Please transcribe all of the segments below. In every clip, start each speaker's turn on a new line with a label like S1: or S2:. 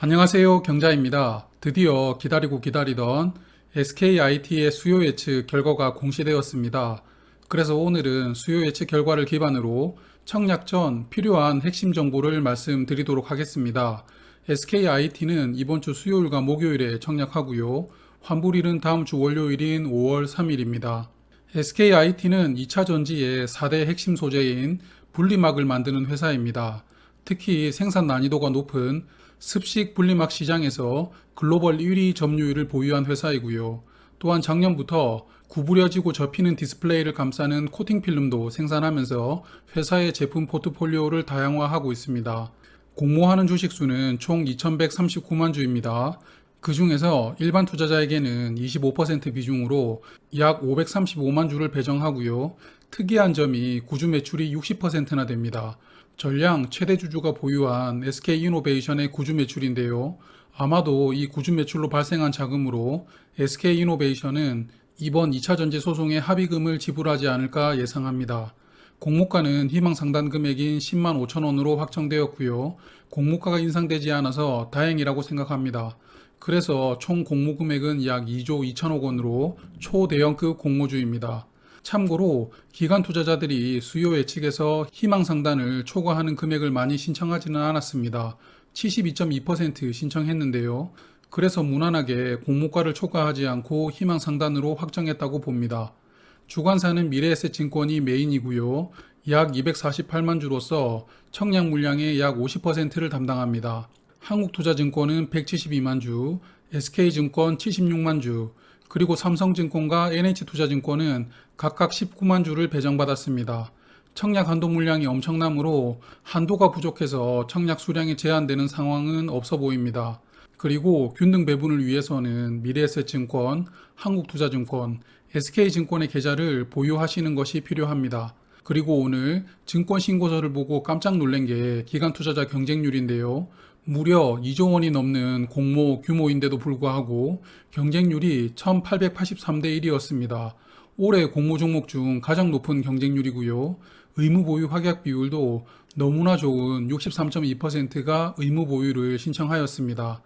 S1: 안녕하세요. 경자입니다. 드디어 기다리고 기다리던 SKIT의 수요 예측 결과가 공시되었습니다. 그래서 오늘은 수요 예측 결과를 기반으로 청약 전 필요한 핵심 정보를 말씀드리도록 하겠습니다. SKIT는 이번 주 수요일과 목요일에 청약하고요. 환불일은 다음 주 월요일인 5월 3일입니다. SKIT는 2차 전지의 4대 핵심 소재인 분리막을 만드는 회사입니다. 특히 생산 난이도가 높은 습식 분리막 시장에서 글로벌 1위 점유율을 보유한 회사이고요. 또한 작년부터 구부려지고 접히는 디스플레이를 감싸는 코팅 필름도 생산하면서 회사의 제품 포트폴리오를 다양화하고 있습니다. 공모하는 주식 수는 총 2,139만 주입니다. 그 중에서 일반 투자자에게는 25% 비중으로 약 535만 주를 배정하고요. 특이한 점이 구주 매출이 60%나 됩니다. 전량 최대 주주가 보유한 SK이노베이션의 구주 매출인데요. 아마도 이 구주 매출로 발생한 자금으로 SK이노베이션은 이번 2차 전지 소송의 합의금을 지불하지 않을까 예상합니다. 공모가는 희망 상단 금액인 10만 5천 원으로 확정되었고요. 공모가가 인상되지 않아서 다행이라고 생각합니다. 그래서 총 공모 금액은 약 2조 2천억 원으로 초대형급 공모주입니다. 참고로 기관 투자자들이 수요 예측에서 희망 상단을 초과하는 금액을 많이 신청하지는 않았습니다. 72.2% 신청했는데요. 그래서 무난하게 공모가를 초과하지 않고 희망 상단으로 확정했다고 봅니다. 주관사는 미래에셋 증권이 메인이고요. 약 248만 주로서 청약 물량의 약 50%를 담당합니다. 한국투자증권은 172만 주, SK증권 76만 주, 그리고 삼성증권과 NH투자증권은 각각 19만 주를 배정받았습니다. 청약 한도 물량이 엄청나므로 한도가 부족해서 청약 수량이 제한되는 상황은 없어 보입니다. 그리고 균등 배분을 위해서는 미래에셋증권, 한국투자증권, SK증권의 계좌를 보유하시는 것이 필요합니다. 그리고 오늘 증권 신고서를 보고 깜짝 놀란 게 기관 투자자 경쟁률인데요. 무려 2조 원이 넘는 공모 규모인데도 불구하고 경쟁률이 1883대 1이었습니다. 올해 공모 종목 중 가장 높은 경쟁률이고요. 의무 보유 확약 비율도 너무나 좋은 63.2%가 의무 보유를 신청하였습니다.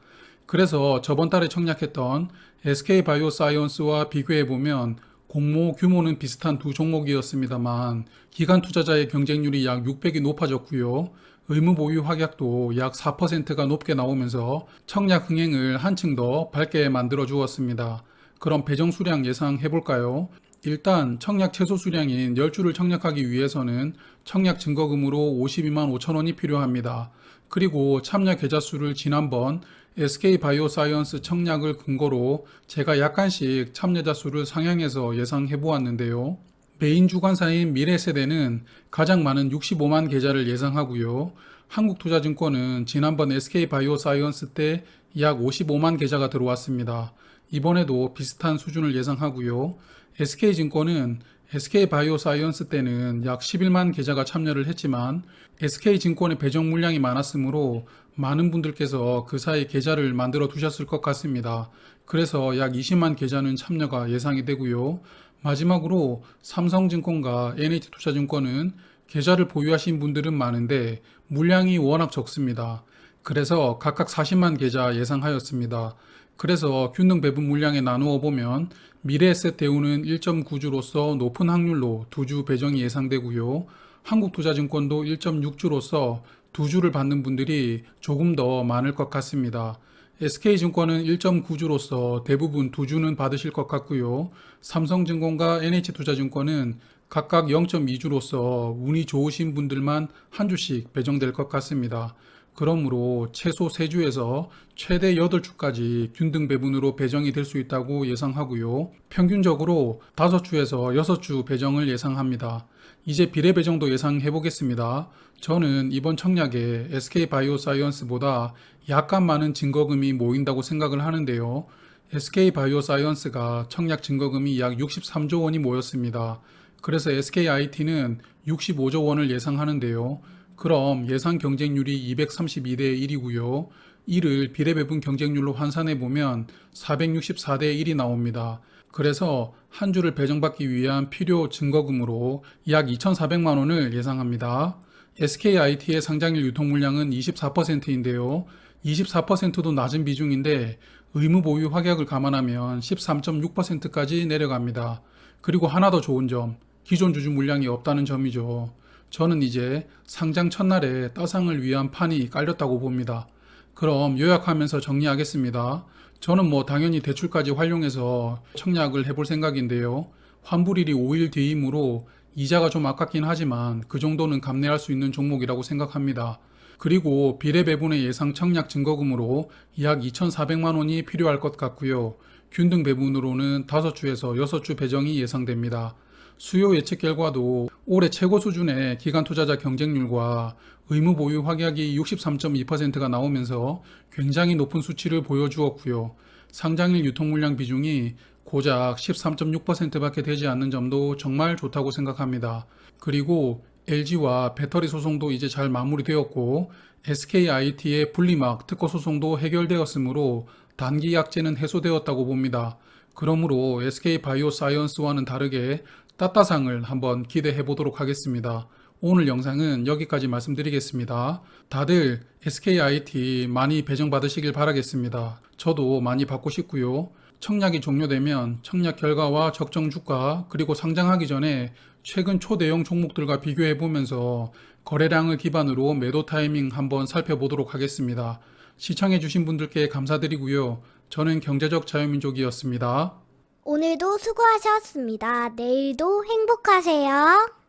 S1: 그래서 저번 달에 청약했던 SK 바이오사이언스와 비교해 보면 공모 규모는 비슷한 두 종목이었습니다만 기관 투자자의 경쟁률이 약 600이 높아졌고요. 의무 보유 확약도 약 4%가 높게 나오면서 청약 흥행을 한층 더 밝게 만들어 주었습니다. 그럼 배정 수량 예상해 볼까요? 일단 청약 최소 수량인 10주를 청약하기 위해서는 청약 증거금으로 52만 5천 원이 필요합니다. 그리고 참여 계좌 수를 지난번 SK 바이오사이언스 청약을 근거로 제가 약간씩 참여자 수를 상향해서 예상해 보았는데요. 메인 주관사인 미래세대는 가장 많은 65만 계좌를 예상하고요. 한국투자증권은 지난번 SK 바이오사이언스 때 약 55만 계좌가 들어왔습니다. 이번에도 비슷한 수준을 예상하고요. SK증권은 SK 바이오사이언스 때는 약 11만 계좌가 참여를 했지만 SK증권의 배정 물량이 많았으므로 많은 분들께서 그 사이 계좌를 만들어 두셨을 것 같습니다. 그래서 약 20만 계좌는 참여가 예상이 되고요. 마지막으로 삼성증권과 NH투자증권은 계좌를 보유하신 분들은 많은데 물량이 워낙 적습니다. 그래서 각각 40만 계좌 예상하였습니다. 그래서 균등 배분 물량에 나누어 보면 미래에셋 대우는 1.9주로서 높은 확률로 두주 배정이 예상되고요. 한국투자증권도 1.6주로서 두 주를 받는 분들이 조금 더 많을 것 같습니다. SK증권은 1.9주로서 대부분 두 주는 받으실 것 같고요. 삼성증권과 NH투자증권은 각각 0.2주로서 운이 좋으신 분들만 한 주씩 배정될 것 같습니다. 그러므로 최소 3주에서 최대 8주까지 균등 배분으로 배정이 될 수 있다고 예상하고요. 평균적으로 5주에서 6주 배정을 예상합니다. 이제 비례 배정도 예상해 보겠습니다. 저는 이번 청약에 SK 바이오사이언스보다 약간 많은 증거금이 모인다고 생각을 하는데요. SK 바이오사이언스가 청약 증거금이 약 63조 원이 모였습니다. 그래서 SKIT는 65조 원을 예상하는데요. 그럼 예상 경쟁률이 232대 1이고요. 이를 비례배분 경쟁률로 환산해 보면 464대 1이 나옵니다. 그래서 한 주를 배정받기 위한 필요 증거금으로 약 2,400만 원을 예상합니다. SKIT의 상장일 유통 물량은 24%인데요. 24%도 낮은 비중인데 의무 보유 확약을 감안하면 13.6%까지 내려갑니다. 그리고 하나 더 좋은 점, 기존 주주 물량이 없다는 점이죠. 저는 이제 상장 첫날에 따상을 위한 판이 깔렸다고 봅니다. 그럼 요약하면서 정리하겠습니다. 저는 뭐 당연히 대출까지 활용해서 청약을 해볼 생각인데요. 환불일이 5일 뒤이므로 이자가 좀 아깝긴 하지만 그 정도는 감내할 수 있는 종목이라고 생각합니다. 그리고 비례 배분의 예상 청약 증거금으로 약 2,400만 원이 필요할 것 같고요. 균등 배분으로는 5주에서 6주 배정이 예상됩니다. 수요 예측 결과도 올해 최고 수준의 기간 투자자 경쟁률과 의무 보유 확약이 63.2%가 나오면서 굉장히 높은 수치를 보여주었고요. 상장일 유통 물량 비중이 고작 13.6%밖에 되지 않는 점도 정말 좋다고 생각합니다. 그리고 LG와 배터리 소송도 이제 잘 마무리되었고 SKIT의 분리막 특허 소송도 해결되었으므로 단기 약제는 해소되었다고 봅니다. 그러므로 SK바이오사이언스와는 다르게 따따상을 한번 기대해 보도록 하겠습니다. 오늘 영상은 여기까지 말씀드리겠습니다. 다들 SKIT 많이 배정 받으시길 바라겠습니다. 저도 많이 받고 싶고요. 청약이 종료되면 청약 결과와 적정 주가 그리고 상장하기 전에 최근 초대형 종목들과 비교해 보면서 거래량을 기반으로 매도 타이밍 한번 살펴보도록 하겠습니다. 시청해 주신 분들께 감사드리고요. 저는 경제적 자유민족이었습니다.
S2: 오늘도 수고하셨습니다. 내일도 행복하세요.